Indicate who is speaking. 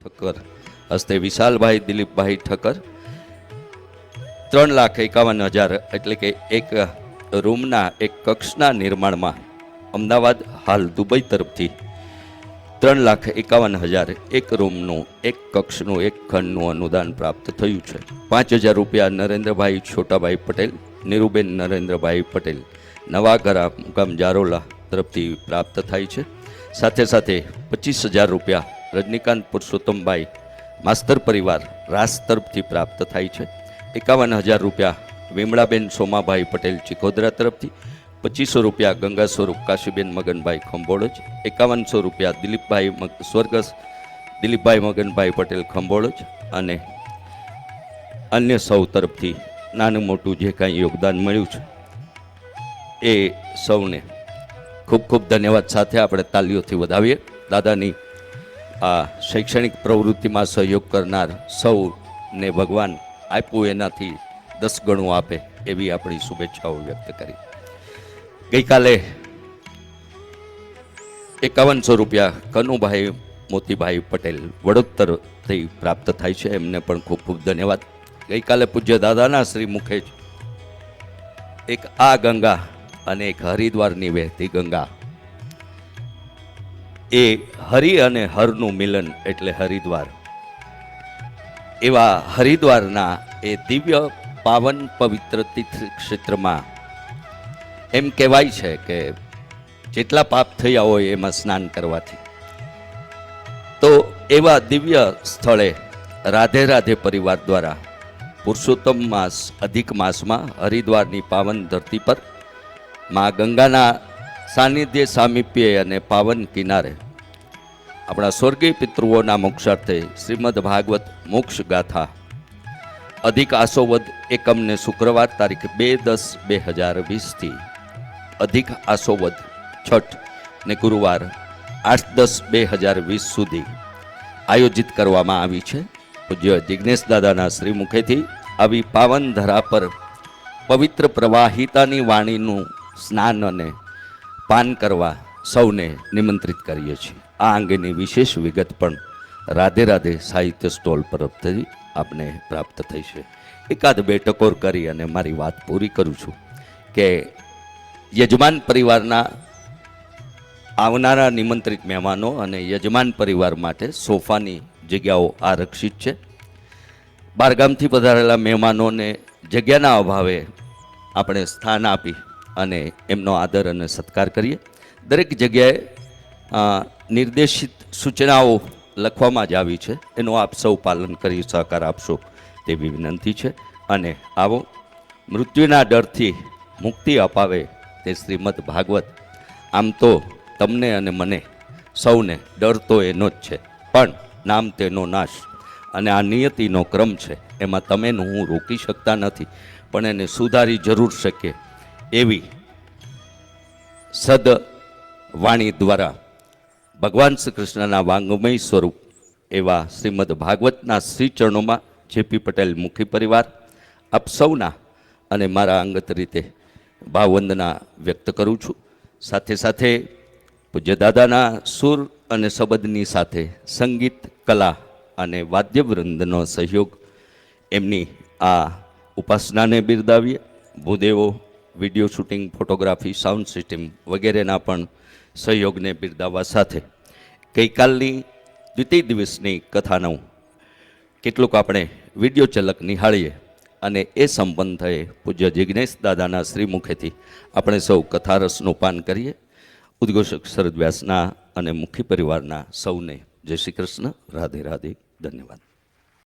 Speaker 1: ઠક્કર. હસ્તે વિશાલભાઈ, દિલીપભાઈ ઠક્કર. ત્રણ લાખ એકાવન હજાર, એટલે કે એક રૂમના, એક કક્ષના નિર્માણમાં અમદાવાદ હાલ દુબઈ તરફથી ત્રણ લાખ એકાવન હજાર એક રૂમનું, એક કક્ષનું, એક ખંડનું અનુદાન પ્રાપ્ત થયું છે. પાંચ હજાર રૂપિયા નરેન્દ્રભાઈ છોટાભાઈ પટેલ, નીરુબેન નરેન્દ્રભાઈ પટેલ નવાગરા મુકામ જારોલા તરફથી પ્રાપ્ત થાય છે. સાથે સાથે પચીસ હજાર રૂપિયા રજનીકાંત પુરુષોત્તમભાઈ, માસ્તર પરિવાર રાસ તરફથી પ્રાપ્ત થાય છે. એકાવન હજાર રૂપિયા વિમળાબેન સોમાભાઈ પટેલ ચિકોદરા તરફથી, પચીસો રૂપિયા ગંગા સ્વરૂપ કાશીબેન મગનભાઈ ખંભોળજ, એકાવનસો રૂપિયા દિલીપભાઈ સ્વર્ગસ, દિલીપભાઈ મગનભાઈ પટેલ ખંભોળજ અને અન્ય સૌ તરફથી નાનું મોટું જે કાંઈ યોગદાન મળ્યું છે, એ સૌને ખૂબ ખૂબ ધન્યવાદ સાથે આપણે તાલીઓથી વધાવીએ. દાદાની આ શૈક્ષણિક પ્રવૃત્તિમાં સહયોગ કરનાર સૌને ભગવાન આપ્યું એનાથી દસ ગણું આપે એવી આપણી શુભેચ્છાઓ વ્યક્ત કરી. ગઈકાલે એકાવનસો રૂપિયા કનુભાઈ મોતીભાઈ પટેલ વડોદરથી પ્રાપ્ત થાય છે. એમને પણ ખૂબ ખૂબ ધન્યવાદ. ગઈકાલે પૂજ્ય દાદાના શ્રી મુખે એક આ ગંગા અને એક હરિદ્વારની વહેતી ગંગા એ હરિ અને હરનું મિલન એટલે હરિદ્વાર. એવા હરિદ્વારના એ દિવ્ય પાવન પવિત્ર તીર્થ ક્ષેત્રમાં એમ કહેવાય છે કે જેટલા પાપ થયા હોય એમાં સ્નાન કરવાથી. તો એવા દિવ્ય સ્થળે રાધે રાધે પરિવાર દ્વારા પુરુષોત્તમ માસ, અધિક માસમાં હરિદ્વારની પાવન ધરતી પર મા ગંગાના સાનિધ્ય સામીપ્ય અને પાવન કિનારે આપણા સ્વર્ગીય પિતૃઓના મોક્ષાર્થે શ્રીમદ ભાગવત મોક્ષ ગાથા. અધિક આસોવદ એકમને શુક્રવાર તારીખ બે દસ બે હજાર વીસથી. અધિક આસોવદ છઠ ને ગુરુવાર આઠ દસ બે હજાર વીસ સુધી આયોજિત કરવામાં આવી છે. પૂજ્ય જિજ્ઞેશ દાદાના શ્રી મુખેથી આવી પાવન ધરા પર પવિત્ર પ્રવાહિતાની વાણીનું સ્નાન અને પાન કરવા સૌને નિમંત્રિત કરીએ છીએ. આ અંગેની વિશેષ વિગત પણ રાધે રાધે સાહિત્ય સ્ટોલ પરથી આપને પ્રાપ્ત થઈ છે. એકાદ બે ટકોર કરી અને મારી વાત પૂરી કરું છું કે યજમાન પરિવારના આવનારા નિમંત્રિત મહેમાનો અને યજમાન પરિવાર માટે સોફાની જગ્યાઓ આરક્ષિત છે. બહારગામથી પધારેલા મહેમાનોને જગ્યાના અભાવે આપણે સ્થાન આપી અને એમનો આદર અને સત્કાર કરીએ. દરેક જગ્યાએ નિર્દેશિત સૂચનાઓ લખવામાં જ આવી છે. એનું આપ સૌ પાલન કરી સહકાર આપશો તેવી વિનંતી છે. અને આવો મૃત્યુના ડરથી મુક્તિ અપાવે તે શ્રીમદ ભાગવત. આમ તો તમને અને મને સૌને ડર તો એનો જ છે, પણ નામ તેનો નાશ અને આ નિયતિનો ક્રમ છે. એમાં તમે ને હું રોકી શકતા નથી, પણ એને સુધારી જરૂર શકીએ. એવી સદ વાણી દ્વારા ભગવાન શ્રી કૃષ્ણના વાંગમય સ્વરૂપ એવા શ્રીમદ ભાગવતના શ્રી ચરણોમાં જેપી પટેલ મુખી પરિવાર, આપ સૌના અને મારા અંગત રીતે ભાવવંદના વ્યક્ત કરું છું. સાથે સાથે પૂજ્ય દાદાના સુર અને શબ્દની સાથે સંગીત, કલા અને વાદ્યવૃંદનો સહયોગ એમની આ ઉપાસનાને બિરદાવીએ. ભૂદેવો video shooting, photography, sound system વગેરેના પણ સહયોગને બિરદાવવા સાથે ગઈકાલની દ્વિતીય દિવસની કથાનું કેટલુંક આપણે વીડિયો ચલક નિહાળીએ અને એ સંબંધે પૂજ્ય જિજ્ઞેશ દાદાના શ્રીમુખેથી આપણે સૌ કથારસનું પાન કરીએ. ઉદ્ઘોષક શરદ વ્યાસના અને મુખી પરિવારના સૌને જય શ્રી કૃષ્ણ. રાધે રાધે. ધન્યવાદ.